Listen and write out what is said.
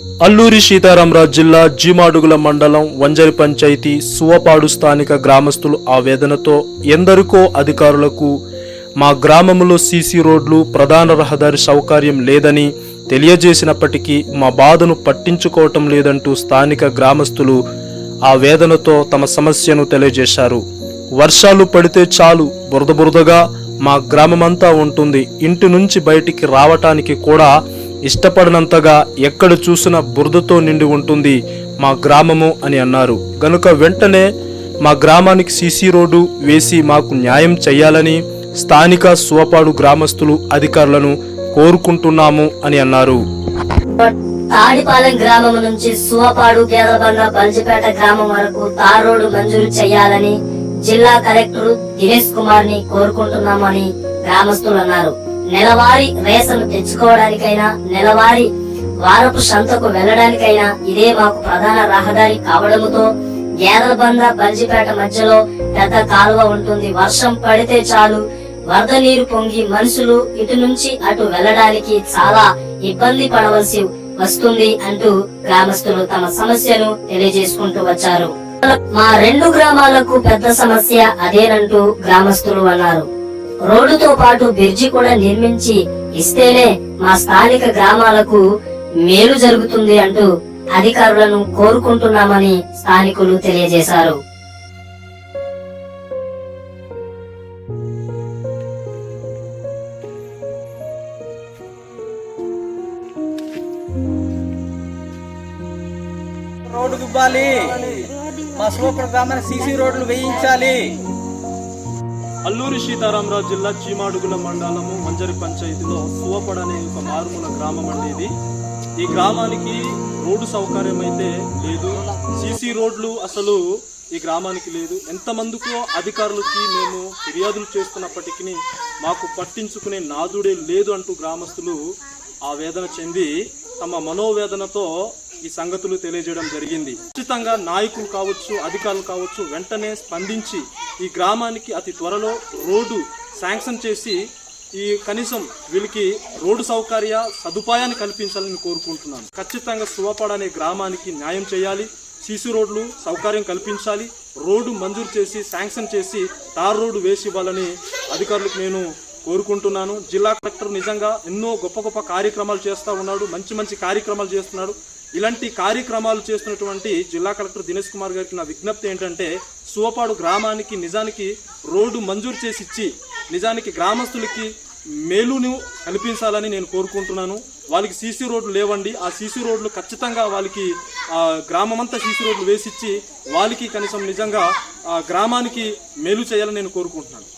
అల్లూరి సీతారామరాజు జిల్లా జీమాడుగుల మండలం వంజరి పంచాయతీ సువపాడు స్థానిక గ్రామస్తులు ఆవేదనతో ఎందరికో అధికారులకు మా గ్రామంలో సీసీ రోడ్లు ప్రధాన రహదారి సౌకర్యం లేదని తెలియజేసినప్పటికీ మా బాధను పట్టించుకోవటం లేదంటూ స్థానిక గ్రామస్తులు ఆ వేదనతో తమ సమస్యను తెలియజేశారు. వర్షాలు పడితే చాలు బురద బురదగా మా గ్రామమంతా ఉంటుంది. ఇంటి నుంచి బయటికి రావటానికి కూడా ఇష్టపడినంతగా ఎక్కడ చూసినా బురదతో నిండి ఉంటుంది మా గ్రామము అని అన్నారు. గనుక వెంటనే మా గ్రామానికి సీసీ రోడ్డు వేసి మాకు న్యాయం చేయాలని స్థానిక సువపాడు గ్రామస్తులు అధికారులను కోరుకుంటున్నాము అని అన్నారు. తాడిపాలెం గ్రామం నుంచి సువపాడు గేదబండ బల్జిపేట గ్రామం వరకు తార్ రోడ్డు మంజూరు చేయాలని జిల్లా కలెక్టర్ దినేష్ కుమార్ని కోరుకుంటున్నామని గ్రామస్తులు అన్నారు. నెలవారీ రేసను తెచ్చుకోవడానికైనా నెలవారీ వారపు సంతకు వెళ్ళడానికైనా ఇదే మాకు ప్రధాన రహదారి కావడంతో గేదలబంద బల్జిపేట మధ్యలో పెద్ద కాలువ ఉంటుంది. వర్షం పడితే చాలు. వరద నీరు పొంగి మనుషులు ఇటు నుంచి అటు వెళ్ళడానికి చాలా ఇబ్బంది పడవలసి వస్తుంది అంటూ గ్రామస్తులు తమ సమస్యను తెలియజేసుకుంటూ వచ్చారు. మా రెండు గ్రామాలకు పెద్ద సమస్య అదేనంటూ గ్రామస్తులు అన్నారు. రోడ్డుతో పాటు బ్రిడ్జి కూడా నిర్మించి ఇస్తేనే మా స్థానిక గ్రామాలకు మేలు జరుగుతుంది అంటూ అధికారులను కోరుకుంటున్నామని స్థానికులు తెలియజేశారు. రోడ్డు ఇవ్వాలి. మా సూపర్ గ్రామానికి సీసీ రోడ్లు వేయించాలి. అల్లూరి సీతారామరాజు జిల్లా చీమాడుగుల మండలము మంజరి పంచాయతీలో సువపడ అనే ఒక మారుమూల గ్రామం అండి ఇది. ఈ గ్రామానికి రోడ్డు సౌకర్యం అయితే లేదు. సీసీ రోడ్లు అసలు ఈ గ్రామానికి లేదు. ఎంతమందికో అధికారులకి మేము ఫిర్యాదులు చేస్తున్నప్పటికీ మాకు పట్టించుకునే నాదుడే లేదు అంటూ గ్రామస్తులు ఆ వేదన చెంది తమ మనోవేదనతో ఈ సంగతులు తెలియజేయడం జరిగింది. ఖచ్చితంగా నాయకులు కావచ్చు అధికారులు కావచ్చు వెంటనే స్పందించి ఈ గ్రామానికి అతి త్వరలో రోడ్డు శాంక్షన్ చేసి ఈ కనీసం వీళ్ళకి రోడ్డు సౌకర్య సదుపాయాన్ని కల్పించాలని కోరుకుంటున్నాను. ఖచ్చితంగా సువపాడ అనే గ్రామానికి న్యాయం చేయాలి. సీసీ రోడ్లు సౌకర్యం కల్పించాలి. రోడ్డు మంజూరు చేసి శాంక్షన్ చేసి తార్ రోడ్డు వేసి ఇవ్వాలని అధికారులకు నేను కోరుకుంటున్నాను. జిల్లా కలెక్టర్ నిజంగా ఎన్నో గొప్ప గొప్ప కార్యక్రమాలు చేస్తూ ఉన్నాడు. మంచి మంచి కార్యక్రమాలు చేస్తున్నాడు. ఇలాంటి కార్యక్రమాలు చేస్తున్నటువంటి జిల్లా కలెక్టర్ దినేష్ కుమార్ గారికి నా విజ్ఞప్తి ఏంటంటే సువపాడు గ్రామానికి నిజానికి రోడ్డు మంజూరు చేసి ఇచ్చి నిజానికి గ్రామస్తులకి మేలును కల్పించాలని నేను కోరుకుంటున్నాను. వాళ్ళకి సీసీ రోడ్లు లేవండి. ఆ సీసీ రోడ్లు ఖచ్చితంగా వాళ్ళకి గ్రామమంతా సీసీ రోడ్లు వేసిచ్చి వాళ్ళకి కనీసం నిజంగా ఆ, గ్రామానికి మేలు చేయాలని నేను కోరుకుంటున్నాను.